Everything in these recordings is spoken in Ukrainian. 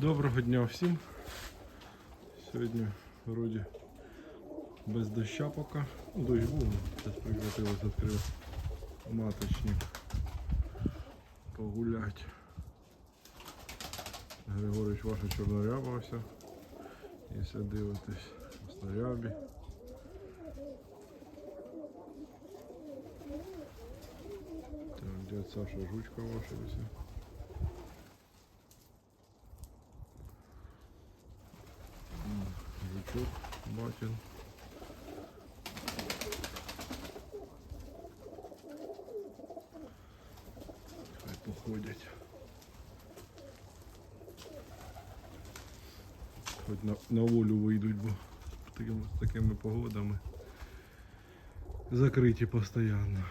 Доброго дня всім. Сьогодні вроді без доща поки. Ну, дощ був, зараз прекратилось, відкрив маточник. Погулять. Григорич ваша чорнорябався. Якщо дивитесь в снарябі. Так, дядь Саша жучка ваша Жучок, батин. Хай походять. Хоч на, на волю вийдуть, бо такими, з такими погодами закриті постійно.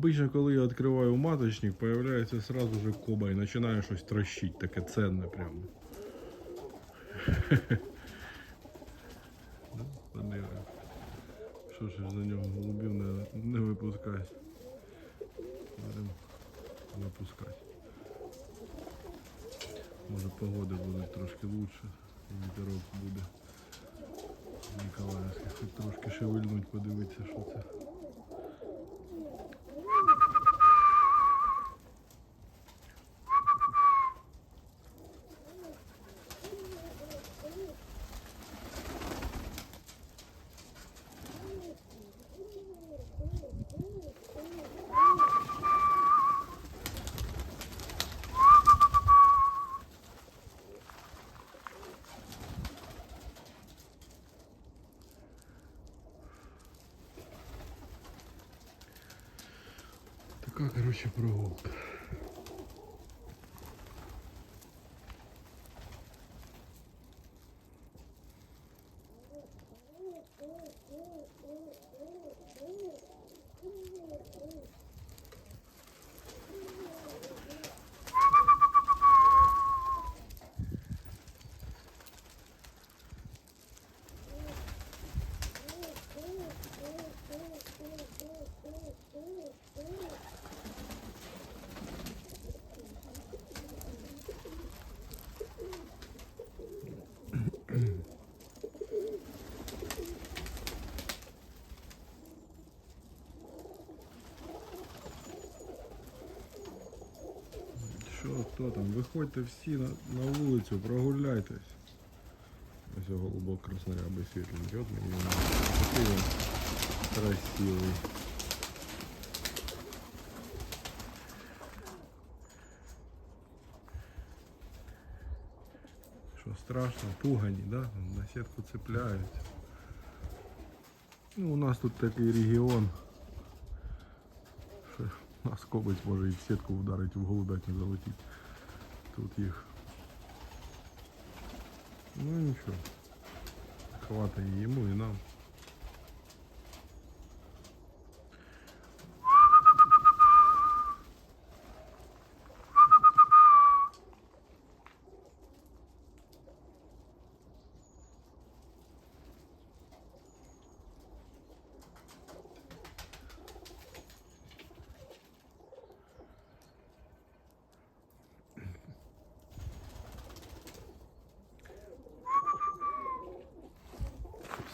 Обично, коли я відкриваю маточник, появляється сразу же коба і починає щось трощить, таке ценне прямо. Що ж за нього голубів не, не випускати. Будемо випускати. Може погода буде трошки лучше, вітерок буде. Ніколаївський, хоч трошки шевельнуть, подивитися, що це. Короче, прогулка. Що, хто там? Виходьте всі на, на вулицю, прогуляйтесь. Ось голубок краснорябий світленький. От мені такий він красивий. Що страшно, пугані, да? На сітку цепляють. Ну, у нас тут такий регіон. Що нас кобець може і в сітку вдарить, в голубятню залетіть. Тут їх. Ну нічого. Хватає йому і нам.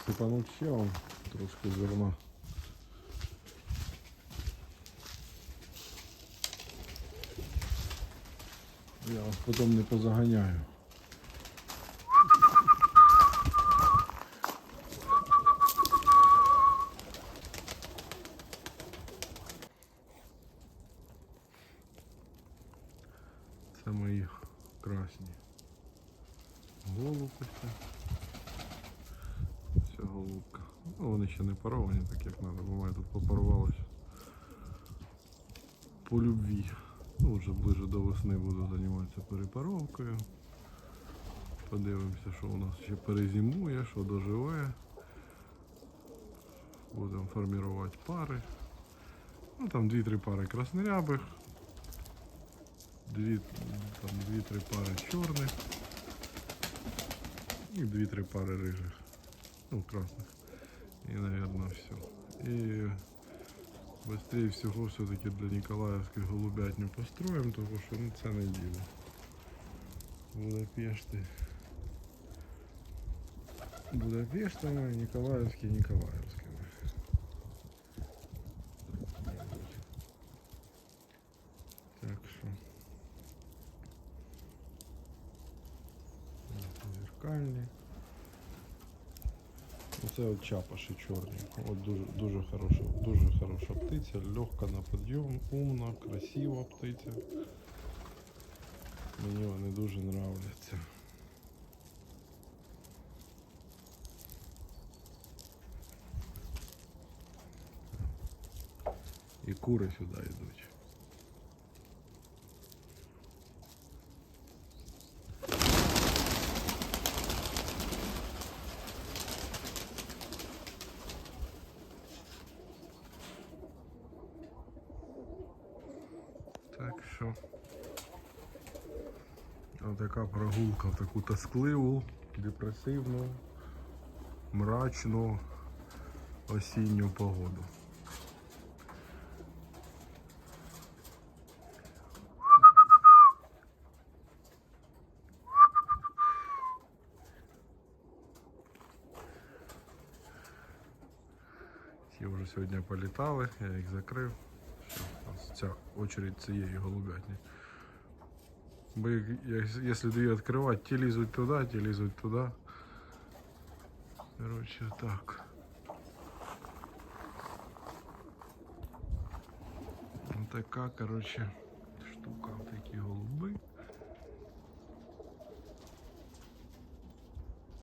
сипануть ще вам трошки зерна. Я вас потом не позаганяю. Це мої красні голубки голубка. Вони ще не паровані, так як треба. Буває тут попарувалося. По любві. Ну, вже ближе до весни буду займатися перепаровкою. Подивимося, що у нас ще перезимує, що доживе. Будемо формувати пари. Ну там 2-3 пари краснорябих, дві, там 2-3 пари чорних і 2-3 пари рижих. Ну, красних. І, наверное, все. І быстрее всього все-таки для Ніколаївської голубятню построїмо, тому що ну, це не діло. Будапешти. Будапештами, Ніколаївські Ніколаївськими. Так що. Ось Зеркальні. Оце от чапаші чорні. От дуже, дуже хороша, дуже хороша птиця, легка на підйом, умна, красива птиця. Мені вони дуже нравляться. І кури сюди йдуть. Так що така прогулка в таку тоскливу, депресивну, мрачну осінню погоду. Ті вже сьогодні політали, я їх закрив. Все, ось ця очередь цієї голубятні. Бо як- як- якщо дві відкривати, ті лізуть туди, ті лізуть туди. Коротше, так. Ось така, коротше, штука.